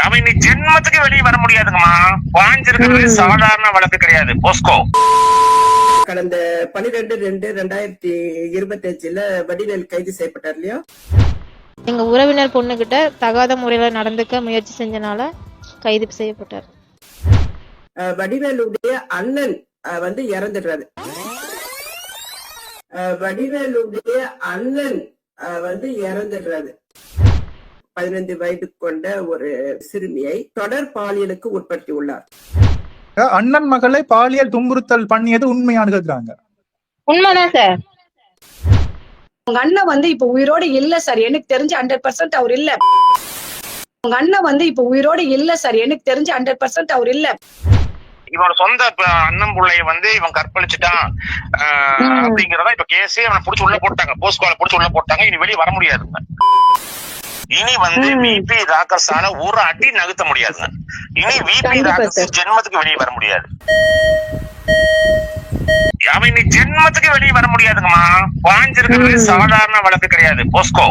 அவன் நீ ஜென்மத்துக்கு வெளியே வர முடியாதுங்கம்மா. பாஞ்சிருக்கிறது சாதாரண வழக்கு கிடையாது. போஸ்கோ. கடந்த பனிரெண்டு ரெண்டு ரெண்டாயிரத்தி இருபத்தி அஞ்சுல வடிவேல் கைது செய்யப்பட்டார் இல்லையா? எங்க உறவினர் பொண்ணுகிட்ட தகாத முறையில நடந்துக்க முயற்சி செஞ்சனால கைது செய்யப்பட்டார். வடிவேலுடைய அண்ணன் வந்து இறந்துடுறாரு. வடிவேலுடைய அண்ணன் அஹ் வந்து இறந்துடுறாரு. பதினைந்து வயது கொண்ட ஒரு சிறுமியை தொடர் பாலியலுக்கு உட்படுத்தி உள்ளார் அண்ணன் மகளை பாலியல் துன்புறுத்தல் பண்ணியது உண்மையானு கேக்குறாங்க. உண்மைதான் சார் உங்க அண்ணன் வந்து இப்ப உயிரோட இல்ல சார் எனக்கு தெரிஞ்சு ஹண்ட்ரட் பர்சன்ட் அவர் இல்ல. உங்க அண்ணன் வந்து இப்ப உயிரோட இல்ல சார் எனக்கு தெரிஞ்சு ஹண்ட்ரட் பர்சன்ட் அவர் இல்ல. இவனோட சொந்த அண்ணன் பிள்ளைய வந்து இவன் கற்பழிச்சுட்டான். ஆஹ், அப்படிங்கறத இப்ப கேஸே அவனை புடிச்சு உள்ள போட்டாங்க. போஸ்கோல புடிச்சு உள்ள போட்டாங்க. இனி வெளியே வர முடியாதுங்க இனி வந்து விபி ராக்கர்ஸால ஒரு அடி நகர்த்த முடியாதுங்க இனி விபி ராக்கர்ஸ் ஜென்மத்துக்கு வெளியே வர முடியாது. அவன் நீ ஜென்மத்துக்கு வெளியே வர முடியாதுங்கம்மா. பாஞ்சிருக்கிறது சாதாரண வழக்கு கிடையாது. போஸ்கோ.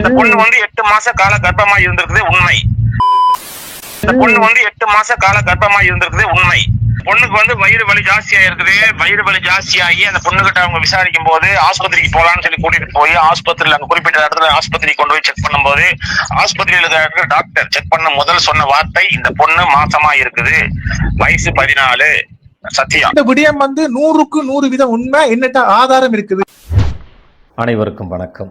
இந்த பொண்ணு வந்து எட்டு மாச கால கர்ப்பமா இருந்திருக்குது உண்மை. இந்த பொண்ணு வந்து எட்டு மாச கால கர்ப்பமா இருந்திருக்குது உண்மை. பொண்ணுக்கு வந்து வயிறு வலி ஜாஸ்தியா இருக்குது. வயிறு வலி ஜாஸ்தியாகி அந்த பொண்ணுகிட்ட அவங்க விசாரிக்கும் போது ஆஸ்பத்திரிக்கு போலாம்னு சொல்லி கூட்டிட்டு போய் ஆஸ்பத்திரியில அங்க குறிப்பிட்ட இடத்துல ஆஸ்பத்திரி கொண்டு போய் செக் பண்ணும்போது ஆஸ்பத்திரியில இருக்கிற டாக்டர் செக் பண்ண முதல் சொன்ன வார்த்தை இந்த பொண்ணு மாசமா இருக்குது. வயசு பதினாலு. சத்தியம் இந்த விடயம் வந்து நூறுக்கு நூறு வீதம் உண்மை என்னட்ட ஆதாரம் இருக்குது. அனைவருக்கும் வணக்கம்.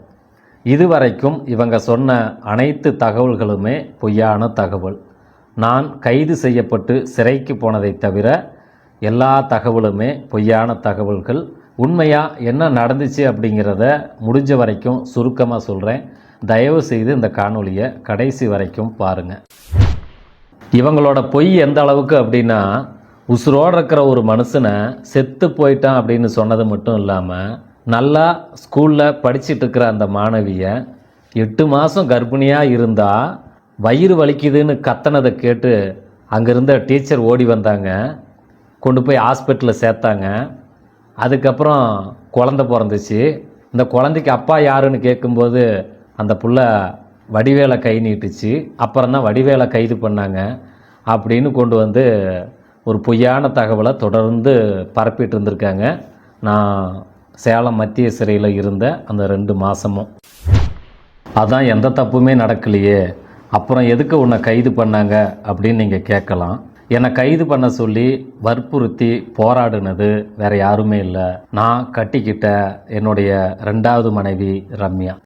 இதுவரைக்கும் இவங்க சொன்ன அனைத்து தகவல்களுமே பொய்யான தகவல். நான் கைது செய்யப்பட்டு சிறைக்கு போனதை தவிர எல்லா தகவலுமே பொய்யான தகவல்கள். உண்மையாக என்ன நடந்துச்சு அப்படிங்கிறத முடிஞ்ச வரைக்கும் சுருக்கமாக சொல்கிறேன் தயவு செய்து இந்த காணொலியை கடைசி வரைக்கும் பாருங்கள் இவங்களோட பொய் எந்த அளவுக்கு அப்படின்னா உசுரோடு இருக்கிற ஒரு மனுஷனை செத்து போயிட்டான் அப்படின்னு சொன்னது மட்டும் இல்லாமல் நல்லா ஸ்கூலில் படிச்சுட்டு இருக்கிற அந்த மாணவியை எட்டு மாதம் கர்ப்பிணியாக இருந்தால் வயிறு வலிக்குதுன்னு கத்தனதை கேட்டு அங்கேருந்த டீச்சர் ஓடி வந்தாங்க. கொண்டு போய் ஹாஸ்பிட்டலில் சேர்த்தாங்க. அதுக்கப்புறம் குழந்த பிறந்துச்சு. இந்த குழந்தைக்கு அப்பா யாருன்னு கேட்கும்போது அந்த புள்ள வடிவேலை கை நீட்டுச்சு. அப்புறம் தான் வடிவேலை கைது பண்ணாங்க. அப்படின்னு கொண்டு வந்து ஒரு பொய்யான தகவலை தொடர்ந்து பரப்பிட்டு இருந்திருக்காங்க. நான் சேலம் மத்திய சிறையில் இருந்த அந்த ரெண்டு மாதமும் அதான் எந்த தப்புமே நடக்கலையே. அப்புறம் எதுக்கு உன்னை கைது பண்ணாங்க அப்படின்னு நீங்கள் கேட்கலாம். என்னை கைது பண்ண சொல்லி வற்புறுத்தி போராடினது வேற யாருமே இல்லை. நான் கட்டிக்கிட்ட என்னுடைய ரெண்டாவது மனைவி ரம்யா.